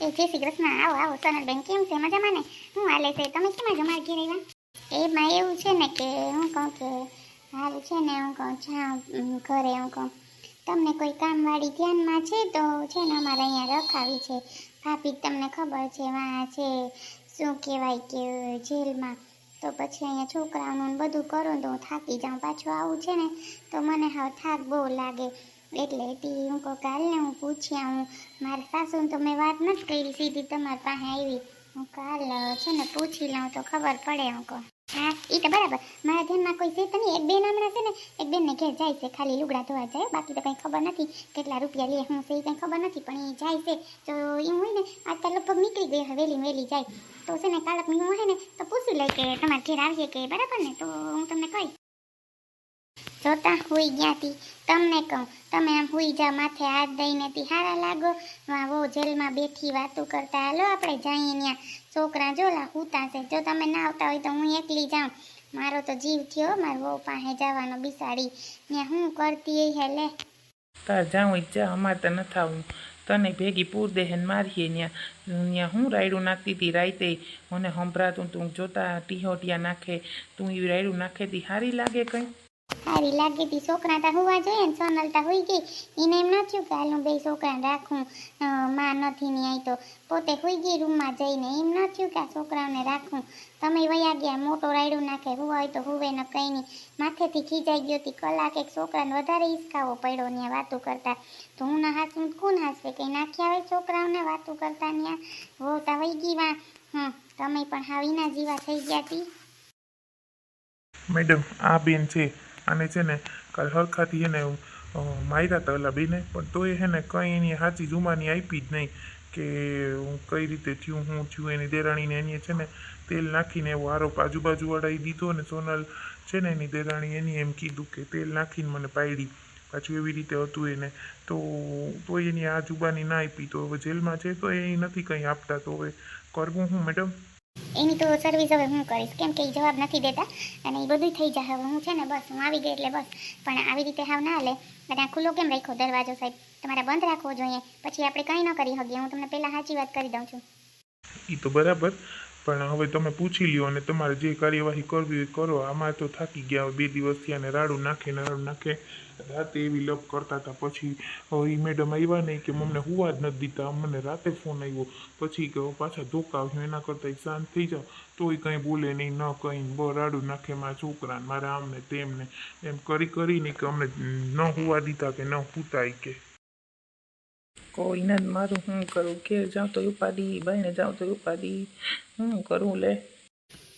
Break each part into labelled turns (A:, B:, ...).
A: એ જય શ્રી કૃષ્ણ આવો આવો સોનલબેન કેમ છે? મજામાં ને? હું હાલે છે. તમે કેમ જ મારા ઘેર આવ્યા? એમાં એવું છે ને કે હું કહું કે હારું છે ને હું કહું છા ઘરે હું કહું. તમને કોઈ કામવાળી ધ્યાનમાં છે તો છે ને અમારે અહીંયા રખાવી છે. ભાભી, તમને ખબર છે વાં છે, શું કહેવાય કે જેલમાં. તો પછી અહીંયા છોકરાઓનું બધું કરું તો હું થાકી જાઉં. પાછું આવું છે ને તો મને હવે થાક બહુ લાગે. એટલે તી હું કહું કાલને હું પૂછી આવું મારા સાસુને તો મેં વાત નથી કરી, સીધી તમારી પાસે આવી. હું કાલ છે ને પૂછી લઉં તો ખબર પડે હું કહું હા એ તો બરાબર. મારા ધ્યાનમાં કોઈ છે નહીં. એક બેન હમણાં છે ને, એક બેનને ઘેર જાય છે, ખાલી લુગડા ધોવા જાય. બાકી તો કંઈ ખબર નથી કેટલા રૂપિયા લે હું છે એ કંઈ ખબર નથી, પણ એ જાય છે. તો એવું હોય ને આજકાલ લગભગ નીકળી ગઈ વહેલી વહેલી જાય. તો છે ને કાલક હું હોય ને, તો પૂછી લઈ કે તમારે ઘેર આવીએ કે, બરાબર ને? તો હું તમને કહી જોતા હુઈ તી તમને કહું, તમે આમ હુઈ જા, માથે હાથ દઈને તી, હારા લાગો. વાં વો જેલમાં બેઠી વાતું કરતા, હાલો આપણે જઈએ ત્યાં છોકરા જોલા હુતા છે, જો તમે ના આવતા હોય તો હું એકલી જાઉં. મારો તો જીવ થયો મારો વહુ પાસે જવાનો બિસાડી. ત્યાં હું કરતી હે, લે.
B: તાર જાઉં જા, અમારે તો ન થાવું તને ભેગી પૂર દેહન મારીએ ત્યાં ત્યાં હું રાયડું નાખતી હતી રાઈતે મને સંભળાતું તું, જોતા ટીહોટિયા નાખે. તું એ રાયડું નાખેતી સારી લાગે કંઈ?
A: સારી લાગી હતી. છોકરા તા હોવા જોઈએ ને સોનલ તા હોઈ ગઈ. એને એમ ન થયું કે હાલ હું બે છોકરાને રાખું. માં નથી ને આઈ તો. પોતે હોઈ ગઈ રૂમમાં જઈને. એમ ન થયું કે આ છોકરાઓને રાખું. તમે વયા ગયા, મોટો રાયડું નાખે. હુવા હોય તો હુવે, ન કંઈ નહીં. માથેથી ખીજાઈ ગયો હતી. કલાક એક છોકરાને વધારે હિસકાવો પડ્યો ને વાતો કરતા. તો હું ના હાસું કોણ હાસવે? કંઈ નાખ્યા હોય છોકરાઓને વાતો કરતા ત્યાં વહુ તા વહી ગઈ વા. હમ, તમે પણ હાવીના જીવા થઈ ગયા હતી
C: મેડમ, આ બેન છે. આને છે ને, કાલ એને માર્યા હતા ઓલા પણ તોય છે ને કંઈ એની સાચી જુમાની આપી જ નહીં કે હું કઈ રીતે થયું, હું થયું, એની દેરાણીને એની છે ને તેલ નાખીને એવો આરોપ આજુબાજુ વડાવી દીધો અને સોનલ છે ને એની દેરાણી એની એમ કીધું કે તેલ નાખીને મને પાડી. પાછું એવી રીતે હતું એને. તો તોય એની આ જુબાની ના આપી. તો હવે જેલમાં છે તો એ નથી કંઈ આપતા. તો હવે કરવું હું, મેડમ?
A: એની તો સર્વિસ હવે હું કરીશ. કેમ કે એ જવાબ નથી દેતા અને એ બધું થઈ જાય હવે હું છે ને બસ, હું આવી ગઈ એટલે બસ. પણ આવી રીતે હાવ ના હાલે. અને આ ખુલ્લો કેમ રાખ્યો દરવાજો સાહેબ? તમારે બંધ રાખવો જોઈએ. પછી આપણે કંઈ ન કરી શકીએ. હું તમને પહેલાં સાચી વાત કરી દઉં છું.
C: એ તો બરાબર. પણ હવે તમે પૂછી લ્યો અને તમારે જે કાર્યવાહી કરવી હોય કરો. આમાં તો થાકી ગયા બે દિવસથી અને રાડું નાખે રાડું નાખે. રાતે એવી લપ કરતા હતા. પછી એ મેડમ આવ્યા નહીં કે મમને હુવા જ નથી દીધા. મને રાતે ફોન આવ્યો. પછી કે પાછા ધોકા આવ્યો. એના કરતાં શાંત થઈ જાઓ. તોય કંઈ બોલે નહીં, ન કંઈ. બ રાડું નાખે મારા છોકરાને, મારા આમને, તેમને. એમ કરી કરીને કે અમને ન હુવા દીધા કે ન હુતા કે
B: કોઈ ન મારું હું કરું? ઘેર જાઉં તો ઉપાડી બાઈને જાઉં તો ઉપાડી હું કરું, લે.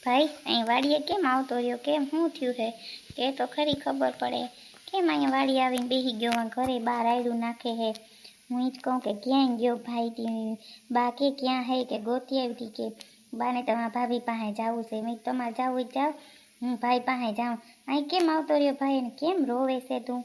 A: ભાઈ, અહીં વાડીએ કેમ આવતો રહ્યો? કેમ? શું થયું છે કે તો ખરી ખબર પડે. કેમ અહીંયા વાડી આવીને બેસી ગયો આ ઘરે બહાર આયડું નાખે હે? હું ઈ જ કહું કે ક્યાંય ગયો ભાઈ તી? બા કે ક્યાં હે કે ગોતી આવી હતી કે? બાને તમારા ભાભી પાસે જવું છે. મેં કીધું, તમારે જવું હોય તો જાઓ. હું ભાઈ પાસે જાઉં. અહીં કેમ આવતો રહ્યો ભાઈ? અને કેમ રોવે છે તું?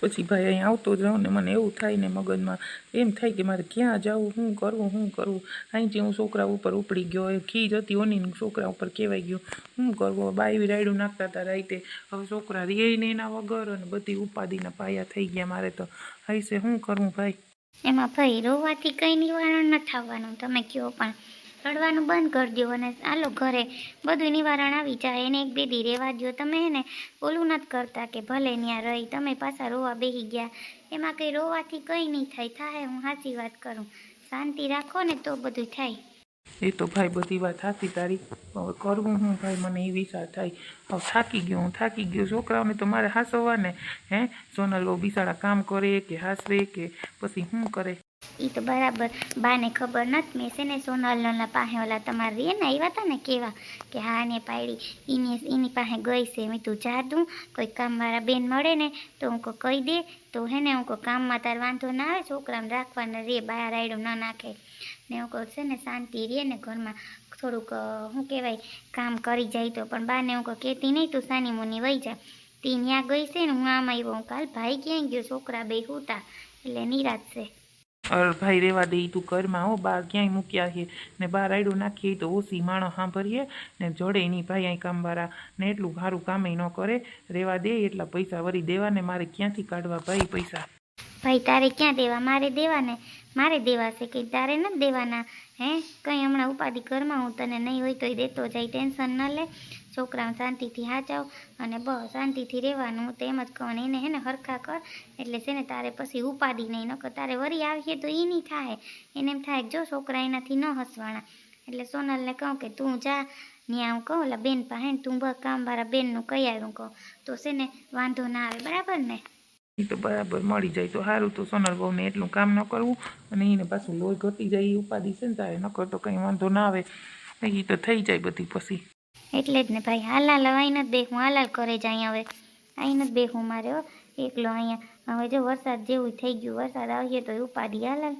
B: પછી ભાઈ અહીં આવતો જાઉં ને મને એવું થાય ને મગજમાં એમ થાય કે મારે ક્યાં જવું, શું કરવું શું કરવું? અહીંથી હું છોકરા ઉપર ઉપડી ગયો, એ ખીજ હતી ઓની છોકરા ઉપર કહેવાઈ ગયું, શું કરવું? બા એવી રાયડું નાખતા હતા રાઈતે. હવે છોકરા રે ને એના વગર અને બધી ઉપાધિના પાયા થઈ ગયા મારે તો. હૈસે શું કરવું ભાઈ?
A: એમાં ભાઈ રોવાથી કંઈ નિવારણ ન થવાનું, તમે કહો પણ. રડવાનું બંધ કરી દો અને ચાલો ઘરે બધું નિવારણ આવી જાય એને એક બે દી રહેવા દો તમે એને ઓલું નથી કરતા કે ભલે ત્યાં રહી, તમે પાછા રોવા બેસી ગયા. એમાં કંઈ રોવાથી કંઈ નહીં થાય. થાય હું સાચી વાત કરું. શાંતિ રાખો ને તો બધું થાય.
B: એ તો ભાઈ બધી વાત સાચી તારી. હવે કરવું હું ભાઈ? મને એ વિચાર થાય. હવે થાકી ગયો હું, થાકી ગયો. છોકરાઓને તો મારે હાસવવા ને હે? સોનલ બિસાડા કામ કરે કે હાસવે કે પછી શું કરે?
A: એ તો બરાબર. બાને ખબર નથી મેં છે ને સોનલના પાસે ઓલા તમારે રે ને આવ્યા હતા ને કેવા કે હા ને પાડી એની એની પાસે ગઈ છે. મેં તું જા દઉં કોઈ કામવાળા બેન મળે ને તો હું કહું કહી દે. તો હે ને હું કહું કામમાં તાર વાંધો ના આવે, છોકરાને રાખવાને રે બાયા રાયડું ના નાખે. ને હું કહું છે ને શાંતિ રહે ને ઘરમાં થોડુંક શું કહેવાય, કામ કરી જાય તો. પણ બાને હું કહું કહેતી નહીં તું સાની મુની વહી જા. તી ત્યાં ગઈ છે ને હું આમ આવ્યો હું કાલ ભાઈ ક્યાંય ગયો? છોકરા બે હુતા એટલે નિરાશ છે.
B: ભાઈ રેવા દે તું ઘરમાં, હો બાર ક્યાંય મૂક્યા છે? ને બાર આયડું નાખીએ તો ઓછી માણો સાંભળીએ ને જોડે એની ભાઈ અહીં કામવાળા ને એટલું સારું કામે ન કરે. રેવા દે એટલા પૈસા વરી દેવા ને મારે ક્યાંથી કાઢવા ભાઈ પૈસા?
A: ભાઈ, તારે ક્યાં દેવા? મારે દેવા ને
D: મારે દેવા છે કે તારે નથી દેવાના? હે, કંઈ હમણાં ઉપાધિ ઘરમાં હું તને નહીં હોય તોય દેતો જાય, ટેન્શન ન લે. છોકરાઓ શાંતિથી હાચાવ અને બસ શાંતિથી રહેવાનું. તેમજ તો જ કહું ને એને હે ને હરખા કર. એટલે છે ને તારે પછી ઉપાડી નહીં, નકર તારે વરી આવીએ તો એ નહીં થાય. એને એમ થાય જો છોકરા એનાથી ન હસવાના. એટલે સોનલને કહું કે તું જા ત્યાં હું કહું, ઓલા બેન પાસે તું બસ મારા બેનનું કહી આવ્યું કહું તો છે ને વાંધો ના આવે, બરાબર ને?
B: એ તો બરાબર મળી જાય તો સારું તો સોનલ બહુને એટલું કામ ન કરવું અને એને પાછું લોહી ઘટી જાય એ ઉપાધિ છે ને તો કંઈ વાંધો ના આવે. એ તો થઈ જાય બધી પછી.
D: એટલે જ ને ભાઈ હાલાલ હવે અહીં નથી હાલ હાલાલ કરે જ અહીંયા હવે. અહીં નથી દેખું મારે હો. એકલો અહીંયા. હવે જો વરસાદ જેવું થઈ ગયું વરસાદ આવીએ તો ઉપાડી હાલાલ.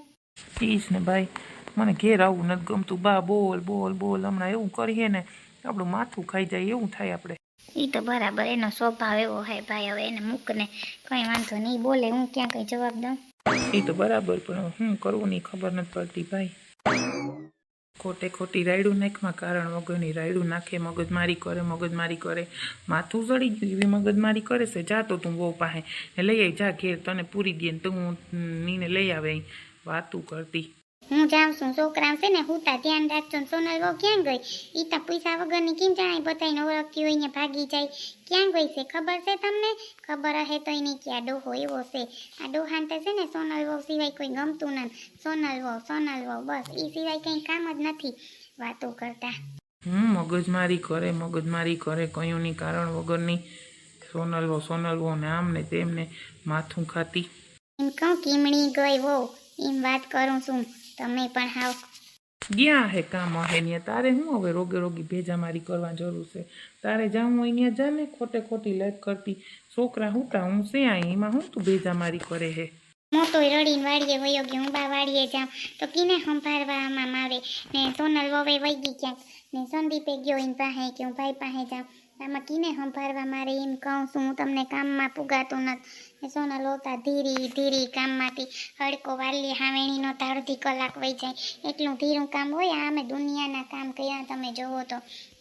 B: પ્લીઝ ને ભાઈ મને ઘેર આવવું નથી ગમતું. બા બોલ બોલ બોલ. હમણાં એવું કરીએ ને આપણું માથું ખાઈ જાય એવું થાય આપણે.
D: એ તો બરાબર એનો સ્વભાવ એવો હે ભાઈ હવે એને મૂકને કંઈ વાંધો નહીં. બોલે હું ક્યાં કંઈ જવાબ દઉં?
B: એ તો બરાબર પણ હું કરવું નહીં ખબર નથી પડતી ભાઈ. ખોટે ખોટી રાયડું નાખમાં કારણ વગરની રાયડું નાખે, મગજમારી કરે મગજમારી કરે. માથું સડી ગયું, એવી મગજમારી કરે છે, જા તો બહુ પાસે લઈ આવી જા ઘેર, તને પૂરી દે તું નીને લઈ આવે વાતું કરતી.
A: હું જાઉં છું. છોકરા છે ને હુતા ધ્યાન રાખજો ને સોનલ બહુ ક્યાં ગઈ? ઈ તો પૈસા વગરની કેમ જણાય બધાને ઓળખતી હોય ને ભાગી જાય. ક્યાં ગઈ છે? ખબર છે તમને? ખબર હે તો એની કે આ ડોહો એવો છે. આ ડોહાને છે ને સોનલ વહુ સિવાય કોઈ ગમતું નથી. સોનલ વહુ સોનલ વહુ બસ. એ સિવાય કંઈ કામ જ નથી વાતો કરતા.
B: હમ મગજમારી કરે મગજમારી કરે. કયુંની કારણ વગરની સોનલ સોનલવો ને આમ ને તેમને માથું ખાતી.
A: એમ કહું કીમણી ગઈ વહુ. એમ વાત કરું છું. તમે પણ હાવ
B: ગયા હે કામ હે ને તારે હું હવે રોગે રોગી ભેજા મારી કરવા જરૂર છે? તારે જાઉં હોય ત્યાં જા ને ખોટે ખોટી લાઈફ કરતી. છોકરા હું તા હું છે અહીં? એમાં હું તું ભેજા મારી કરે હે?
A: મોટોય રડીને વાડીએ વયો ગયો હું બા વાડીએ જાઉં. તો કિને સંભાળવામાં મારે? ને સોનલ વવે વઈ ગઈ ક્યાંક. ને સંદીપે ગયો એની પાસે કે હું ભાઈ પાસે જાઉં. આમાં કીને સંભાળવા મારે એમ કહું છું. હું તમને કામમાં પુગાતું નથી. સોના લોતા ધીરી ધીરી કામમાંથી હડકો વાલી હાવેણીનો તો અડધી કલાક વહી જાય. એટલું ધીરું કામ હોય આ અમે દુનિયાના કામ કર્યા તમે જોવો તો.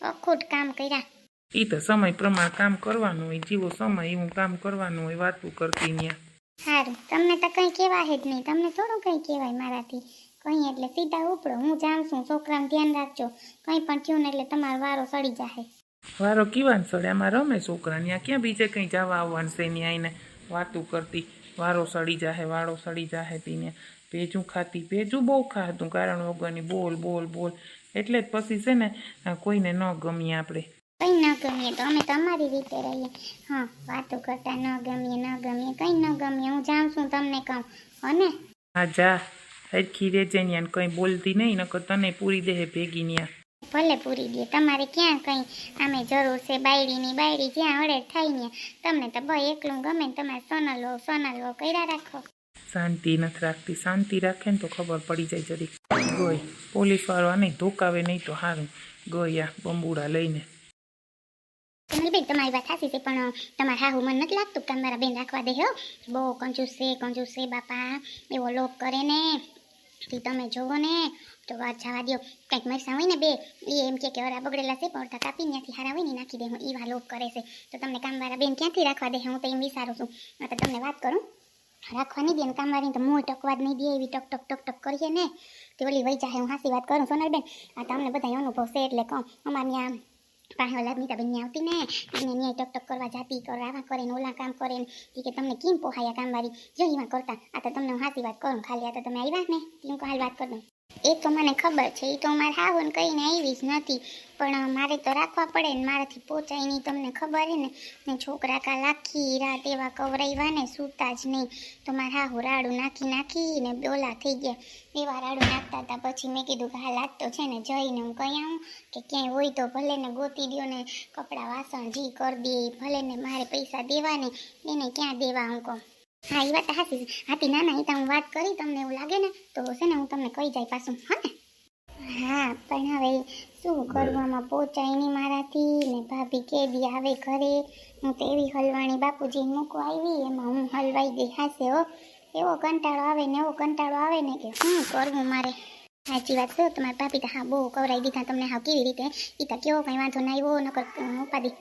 A: અખૂટ કામ કર્યા.
B: એ તો સમય પ્રમાણે કામ કરવાનું હોય જેવો સમય એવું કામ કરવાનું હોય વાતું કરતી ત્યાં
A: સારું તમને તો કંઈ કહેવાય જ નહીં. તમને થોડું કંઈ કહેવાય મારાથી. કંઈ એટલે સીધા ઉપડો. હું જાઉં છું છોકરાને ધ્યાન રાખજો. કંઈ પણ થયું ને એટલે તમારો વારો સડી જાય
B: વારો સડે? આમાં રમે છોકરા ત્યાં ક્યાં બીજે કંઈ જવા આવવાનું છે ત્યાં આઈને? વાતું કરતી. વારો સડી જાહે વાળો સડી જાહે તીને. ભેજું ખાતી. ભેજું બહુ ખાતું કારણ વગરની બોલ બોલ બોલ. એટલે જ પછી છે ને કોઈને ન ગમીએ આપણે.
A: કંઈ ન ગમીએ તો અમે તમારી રીતે રહીએ. હા વાતો કરતા ન ગમીએ ન ગમીએ. કંઈ ન ગમીએ. હું જાઉં છું તમને કહું. અને
B: હા જા. હરખી રેજે ને કંઈ બોલતી નહીં નકર તને પૂરી દેહે ભેગી ત્યાં
A: ભલે પૂરી દે. તમારે ક્યાં કંઈ આમે જરૂર છે? બાયડીની બાયડી જ્યાં હળે થાય ને તમને તો ભાઈ એકલું ગમે ને તમારે સોનલ હો સોનલ હો કર્યા રાખો.
B: શાંતિ નથી રાખતી. શાંતિ રાખે ને તો ખબર પડી જાય જરીક. ગઈ પોલીસવાળા નહીં ધોકાવે નહીં તો સારું ગોયા બંબુડા લઈને.
A: બેન તમારી વાત સાચી છે પણ તમારે હાહુ મન નથી લાગતું કે મારા બેન રાખવા દે હો. બહુ કંજૂસ છે કંજૂસ છે બાપા. એવો લોક કરે ને. તે તમે જોવો ને, તો વાત જવા દો કંઈક મરસા હોય ને બે એ એમ કે અરા બગડેલા છે, પણ અડધા કાપી ત્યાંથી હારા હોય ને નાખી દે, હું એવા લોક કરે છે. તો તમને કામવાળા બેન ક્યાંથી રાખવા દે, હું તો એમ વિચારું છું. તો તમને વાત કરું. રાખવા નહીં દે ને કામવાળીને તો મોં ટકવા જ નહીં દે, એવી ટક ટક ટક ટક કરીએ ને. તે ઓલી વહી જાય હું હાસી વાત કરું સોનલબેન. આ તમને બધા અનુભવ છે, એટલે કહું, અમારે ત્યાં પાસે ઓલા મીતાબેનની આવતી ને તમને ન્યાય ટક ટક કરવા જાતી, કરવા આવા કરે ને, ઓલા કામ કરે ને કે તમને કેમ પોહાયા કામવાળી? જો એમાં કરતા, આ તો તમને હાસી વાત કરું, ખાલી આ તો તમે આવ્યા ને હું હાલ વાત કરી દઉં. એ તો મને ખબર છે એ તો મારે હાવન કહીને આવી જ નથી. પણ મારે તો રાખવા પડે ને મારાથી પહોંચાય નહીં, તમને ખબર હે ને? ને છોકરા કાલ આખી રાત એવા કવરાવ્યા ને સૂતા જ નહીં. તો મારે હાહુ રાડું નાખી નાખી ને બોલા થઈ ગયા. એવા રાડું નાખતા હતા પછી મેં કીધું કે હા લાગતો છે ને જઈને હું કહી આવું, કે ક્યાંય હોય તો ભલે ને ગોતી દ્યો ને કપડાં વાસણ જી કરી દે, ભલે ને મારે પૈસા દેવા ને એને ક્યાં દેવા હું કહું? હા એ વાત છે. હાથી ના ના તો હું વાત કરી તમને એવું લાગે ને, તો છે ને હું તમને કહી જાય પાછું, હા ને? હા, પણ હવે શું કરવામાં પહોંચાય નહીં મારાથી ને ભાભી કે દી આવે ઘરે. હું તો એવી હલવાણી બાપુજી મૂકવા આવી, એમાં હું હલવાઈ ગઈ હાસે હો. એવો કંટાળો આવે ને એવો કંટાળો આવે ને કે શું કરવું મારે? સાચી વાત છે તમારા ભાભી તો હા બહુ કવરાઈ દીધા તમને હા કેવી રીતે? એ તો કેવો કંઈ વાંધો ના આવ્યો, નકર ઉપાડી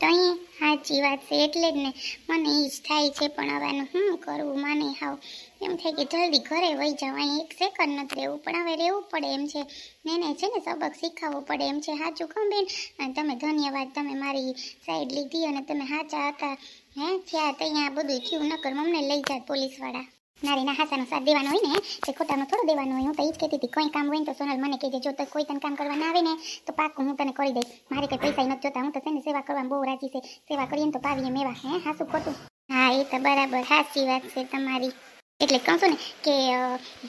A: તો અહીં સાચી વાત છે, એટલે જ ને. મને એ જ થાય છે, પણ હવે આનું શું કરવું, મને હાવ. એમ થાય કે જલ્દી ઘરે વહી જાવ અહીં એક સેકન્ડ નથી રહેવું, પણ હવે રહેવું પડે એમ છે. ને એને છે ને સબક શીખવવું પડે એમ છે સાચું કહું બેન? તમે ધન્યવાદ, તમે મારી સાઈડ લીધી અને તમે સાચા હતા. હે, થયા ત્યાં બધું થયું, નકર મમને લઈ જાત પોલીસવાળા. નારી ના હાસાનો સાથ દેવાનો હોય ને તે ખોટાનો થોડો દેવાનો હોય, હું તો એ જ કહેતી હતી, કોઈ કામ હોય ને તો સોનલ મને કહેજે, જો કોઈ તને કામ કરવા ના આવે ને, તો પાકું, હું તને કરી દઈશ. મારે કંઈ પૈસા નથી જોતા, હું તો છે સેવા કરવામાં બહુ રાજી છે. સેવા કરીએ ને તો પાવીએ મેવા, હે? હાસું ખોટું. હા, એ તો બરાબર સાચી વાત છે તમારી. એટલે કહું છું ને કે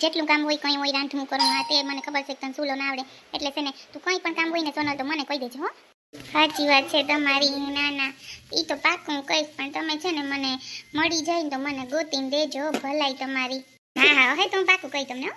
A: જેટલું કામ હોય, કંઈ હોય રાંધવું કરવું હા તે મને ખબર છે કે તને સૂલો ના આવડે. એટલે છે ને, તું કંઈ પણ કામ હોય ને, સોનલ તો મને કહી દેજો, હો. સાચી વાત છે તમારી ના એ તો પાકું કહીશ પણ તમે છે ને મને મળી જાય તો મને ગોતીને દેજો ભલાઈ તમારી. હા હા, હવે તો પાકું કહી તમને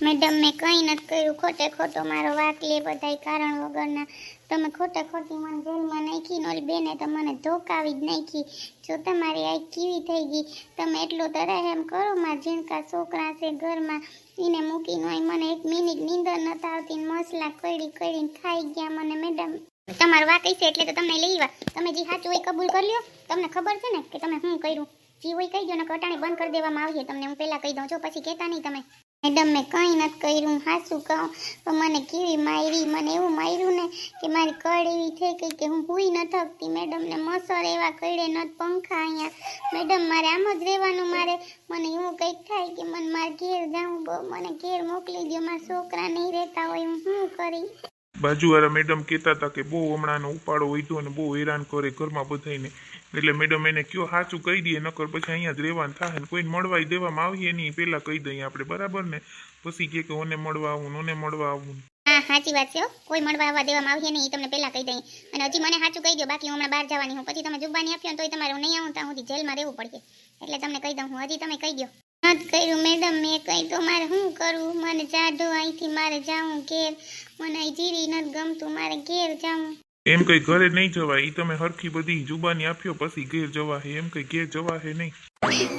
A: મેડમ, મેં કંઈ નથી કર્યું. ખોટે ખોટો મારો વાક લે બધાય કારણ વગરના. તમે ખોટા ખોટી મને જેલમાં નાખી ને ઓલી બેને તો મને ધોકાવી જ નાખી. જો તમારી આ કેવી થઈ ગઈ, તમે એટલો એમ કરો. મારા ઝીણકા છોકરા છે ઘરમાં. એને મૂકીને હોય મને એક મિનિટ નીંદર નતા આવતી મસલા કડી કડીને ખાઈ ગયા મને, મેડમ. તમારું વાક છે એટલે તો તમને લઈ આવ્યા. તમે જે સાચું હોય કબૂલ કરી લ્યો. તમને ખબર છે ને કે તમે શું કર્યું? જે હોય કહી દો ને કટાણી બંધ કરી દેવામાં આવીએ તમને હું પહેલાં કહી દઉં. છો પછી કહેતા નહીં તમે. મેડમ, મેં કંઈ નથી કર્યું. હાસું કહું. પણ મને કેવી મારી મને એવું માર્યું ને કે મારી કળ એવી થઈ ગઈ કે હું ભૂઈ ન થકતી. મેડમ ને મસર એવા કળે ન પંખા અહીંયા. મેડમ, મારે આમ જ રહેવાનું મારે. મને એવું કંઈક થાય કે મને મારે ઘેર જાઉં. મને ઘેર મોકલી દો મારા છોકરા નહીં રહેતા હોય, હું શું કરી?
C: બાજુવાળા મેડમ કહેતા હતા કે બહુ હમણાંનો ઉપાડો વધ્યો અને બહુ હેરાન કરે ઘરમાં બધાને એટલે મેડમ એને કયો સાચું કહી દઈએ, નકર પછી અહીંયા જ રહેવાનું થાય ને કોઈને મળવાય દેવામાં આવીએ નહીં પહેલાં કહી દઈએ આપણે, બરાબર ને? પછી કહે કે, ઓને મળવા આવું ઓને મળવા આવું.
A: સાચી વાત છે કોઈ મળવા આવવા દેવામાં આવીએ નહીં તમને પહેલા કહી દઈએ. અને હજી મને સાચું કહી દો બાકી હું હમણાં બહાર જવાની હું. પછી તમે જુબાની આપ્યો તોય તમારે નહીં આવું ત્યાં સુધી જેલમાં રહેવું પડશે. એટલે તમને કહી દઉં હું. હજી તમે કહી દો નથી કર્યું. મેડમ મેં કહી તો મારે શું કરવું? મને જાડો અહીંથી મારે જાવું ઘેર. મને અહીં જીરી નથી ગમતું મારે ઘેર જાવું.
C: એમ કંઈ ઘરે નહીં જવાય. ઈ તમે હરખી બધી જુબાની આપ્યો પછી ઘેર જવાય એમ કંઈ ઘેર જવાય નહીં.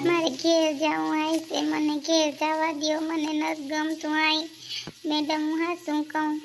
A: મારે ઘેર જાવું આઈ છે. મને ઘેર જવા દો મને નથી ગમતું આઈ. મેડમ હું હા શું કહું?